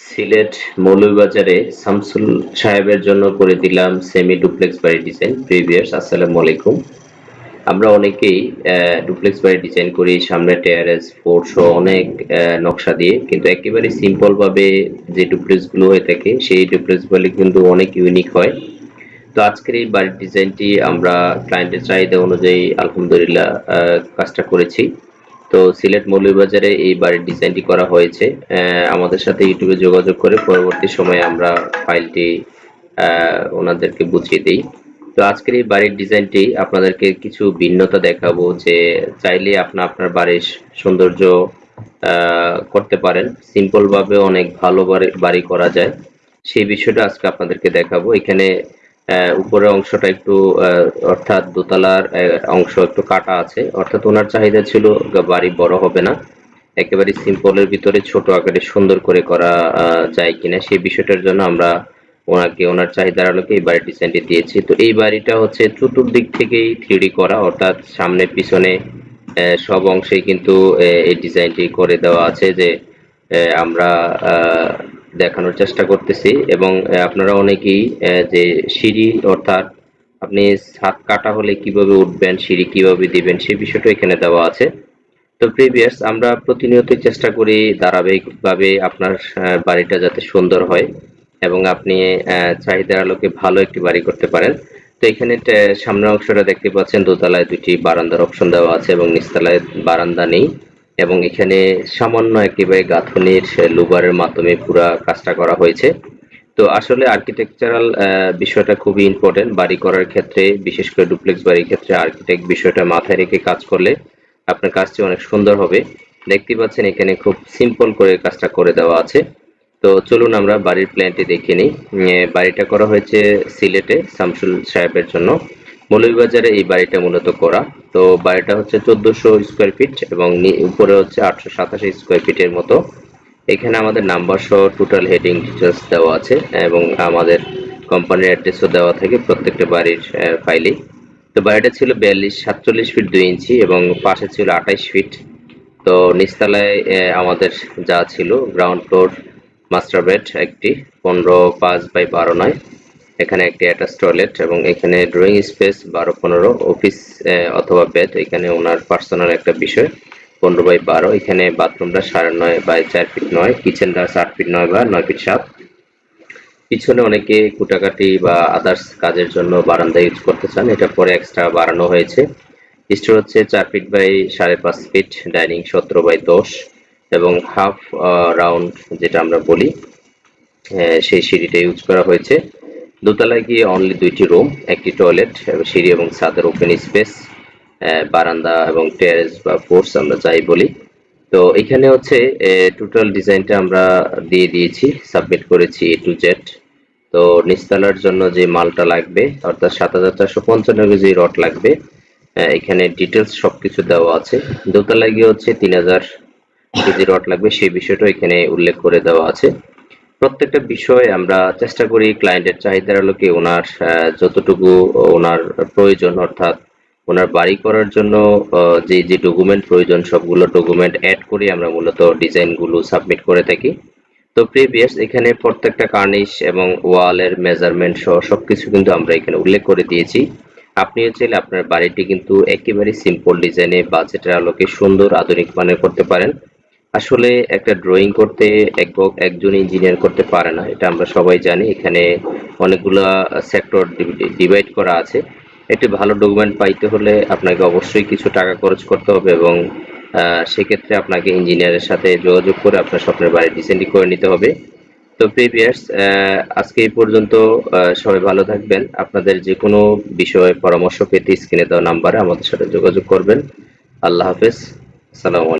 সিলেট মৌলভীবাজারে শামসুল সাহেবের জন্য করে দিলাম সেমি ডুপ্লেক্স বাড়ি ডিজাইন প্রিভিয়াস আসসালামু আলাইকুম। আমরা অনেকেই ডুপ্লেক্স বাড়ি ডিজাইন করি, সামনে টেয়ারেস ফোর সহ অনেক নকশা দিয়ে, কিন্তু একেবারে সিম্পল ভাবে যে ডুপ্লেক্সগুলো হয়ে থাকে, সেই ডুপ্লেক্স গুলি কিন্তু অনেক ইউনিক হয়। তো আজকের এই বাড়ির ডিজাইনটি আমরা ক্লায়েন্টের চাহিদা অনুযায়ী আলহামদুলিল্লাহ কাজটা করেছি। তো সিলেট মৌলভীবাজারে এই বাড়ির ডিজাইনটি করা হয়েছে। আমাদের সাথে ইউটিউবে যোগাযোগ করে পরবর্তী সময়ে আমরা ফাইলটি ওনাদেরকে বুঝিয়ে দিই। তো আজকের এই বাড়ির ডিজাইনটি আপনাদেরকে কিছু ভিন্নতা দেখাবো যে চাইলে আপনি আপনার বাড়ির সৌন্দর্য করতে পারেন। সিম্পলভাবে অনেক ভালো বাড়ি করা যায়। সেই বিষয়টা আজকে আপনাদেরকে দেখাবো। এখানে উপরের অংশটা একটু অর্থাৎ দোতলার অংশ একটু কাটা আছে। অর্থাৎ ওনার চাহিদা ছিল বাড়ি বড় হবে না। একেবারে সিম্পলের ভিতরে ছোট আকারে সুন্দর করে করা যায় কিনা সেই বিষয়টার জন্য আমরা ওনাকে, ওনার চাহিদার আলোকে এই বাড়ির ডিজাইনটি দিয়েছি। তো এই বাড়িটা হচ্ছে চতুর্দিক থেকেই থ্রিডি করা, অর্থাৎ সামনে পিছনে সব অংশেই কিন্তু এই ডিজাইনটি করে দেওয়া আছে যে আমরা দেখানোর চেষ্টা করতেছি এবং আপনারা অনেকেই যে সিঁড়ি অর্থাৎ আপনি ছাদ কাটা হলে কীভাবে উঠবেন, সিঁড়ি কীভাবে দিবেন সেই বিষয়টা এখানে দেওয়া আছে। তো প্রিভিয়াস আমরা প্রতিনিয়ত চেষ্টা করি ধারাবাহিকভাবে আপনার বাড়িটা যাতে সুন্দর হয় এবং আপনি চাহিদার আলোকে ভালো একটি বাড়ি করতে পারেন। তো এখানে সামনের অংশটা দেখতে পাচ্ছেন, দোতলায় দুটি বারান্দার অপশন দেওয়া আছে এবং নিচতলায় বারান্দা নেই। এবং এখানে সামান্য একেবারে গাঁথনির লুবারের মাধ্যমে পুরা কাজটা করা হয়েছে। তো আসলে আর্কিটেকচারাল বিষয়টা খুবই ইম্পর্টেন্ট বাড়ি করার ক্ষেত্রে, বিশেষ করে ডুপ্লেক্স বাড়ির ক্ষেত্রে আর্কিটেক্ট বিষয়টা মাথায় রেখে কাজ করলে আপনার কাজটি অনেক সুন্দর হবে। দেখতে পাচ্ছেন এখানে খুব সিম্পল করে কাজটা করে দেওয়া আছে। তো চলুন আমরা বাড়ির প্ল্যানটি দেখে নিই। বাড়িটা করা হয়েছে সিলেটে শামসুল সাহেবের জন্য। মৌলভীবাজারে এই বাড়িটা মূলত করা। তো বাড়িটা হচ্ছে চোদ্দশো স্কোয়ার ফিট এবং উপরে হচ্ছে আটশো সাতাশি স্কোয়ার ফিটের মতো। এখানে আমাদের নাম্বার সহ টোটাল হেডিং ডিটেলস দেওয়া আছে এবং আমাদের কোম্পানির অ্যাড্রেসও দেওয়া থাকে প্রত্যেকটা বাড়ির ফাইলেই তো বাড়িটা ছিল বিয়াল্লিশ সাতচল্লিশ ফিট দুই ইঞ্চি এবং পাশে ছিল আঠাইশ ফিট তো নিচতলায় আহ, আমাদের যা ছিল গ্রাউন্ড ফ্লোর মাস্টার বেড একটি পনেরো পাঁচ বাই বারো নয়। এখানে একটি অ্যাটাচ টয়লেট এবং এখানে ড্রয়িং স্পেস বারো পনেরো, অফিস অথবা বেড, এখানে ওনার পার্সোনাল একটা বিষয়, পনেরো বাই বারো। এখানে বাথরুমটা সাড়ে নয় বাই চার ফিট নয়, কিচেনটা চার ফিট নয় বা নয় ফিট সাত। পিছনে অনেকে কুটাকাটি বা আদার্স কাজের জন্য বারান্দা ইউজ করতে চান, এটা পরে এক্সট্রা বাড়ানো হয়েছে। স্টোর হচ্ছে চার ফিট বাই সাড়ে পাঁচ ফিট, ডাইনিং সতেরো বাই দশ এবং হাফ রাউন্ড যেটা আমরা বলি সেই সিঁড়িটা ইউজ করা হয়েছে। দোতলায় গিয়ে অনলি দুইটি রুম একটি টয়লেট এবং সিঁড়ি এবং ছাদের ওপেন স্পেস বারান্দা এবং টেরেস বা ফোর্স আমরা যাই বলি। তো এখানে হচ্ছে টোটাল ডিজাইনটা আমরা দিয়ে দিয়েছি সাবমিট করেছি এ টু জেড তো নিচতলার জন্য যে মালটা লাগবে, অর্থাৎ সাত হাজার চারশো পঞ্চান্ন কেজি রড লাগবে এখানে ডিটেলস সবকিছু দেওয়া আছে। দোতলায় গিয়ে হচ্ছে তিন হাজার কেজি রড লাগবে, সেই বিষয়টা এখানে উল্লেখ করে দেওয়া আছে। প্রত্যেকটা বিষয়ে আমরা চেষ্টা করি ক্লায়েন্টের চাহিদার আলোকে ওনার যতটুকু ওনার প্রয়োজন, অর্থাৎ ওনার বাড়ি করার জন্য যে যে ডকুমেন্ট প্রয়োজন, সবগুলো ডকুমেন্ট অ্যাড করে আমরা মূলত ডিজাইনগুলো সাবমিট করে থাকি। তো প্রিভিয়াস এখানে প্রত্যেকটা কার্নিশ এবং ওয়ালের মেজারমেন্ট সহ সবকিছু কিন্তু আমরা এখানে উল্লেখ করে দিয়েছি। আপনিও চাইলে আপনার বাড়িটি কিন্তু একেবারে সিম্পল ডিজাইনে বাজেটের আলোকে সুন্দর, আধুনিক মানের করতে পারেন। আসলে একটা ড্রয়িং করতে এক- একজন ইঞ্জিনিয়ার করতে পারে না, এটা আমরা সবাই জানি। এখানে অনেকগুলা সেক্টর ডিভাইড করা আছে। একটি ভালো ডকুমেন্ট পাইতে হলে আপনাকে অবশ্যই কিছু টাকা খরচ করতে হবে এবং সেক্ষেত্রে আপনাকে ইঞ্জিনিয়ারের সাথে যোগাযোগ করে আপনার স্বপ্নের বাড়ির ডিজাইনটি করে নিতে হবে। তো প্রিভিয়াস আজকে এই পর্যন্ত সবাই ভালো থাকবেন। আপনাদের যে কোনো বিষয়ে পরামর্শ পেতে স্ক্রিনে দেওয়া নাম্বারে আমাদের সাথে যোগাযোগ করবেন। আল্লাহ হাফেজ। আসসালামু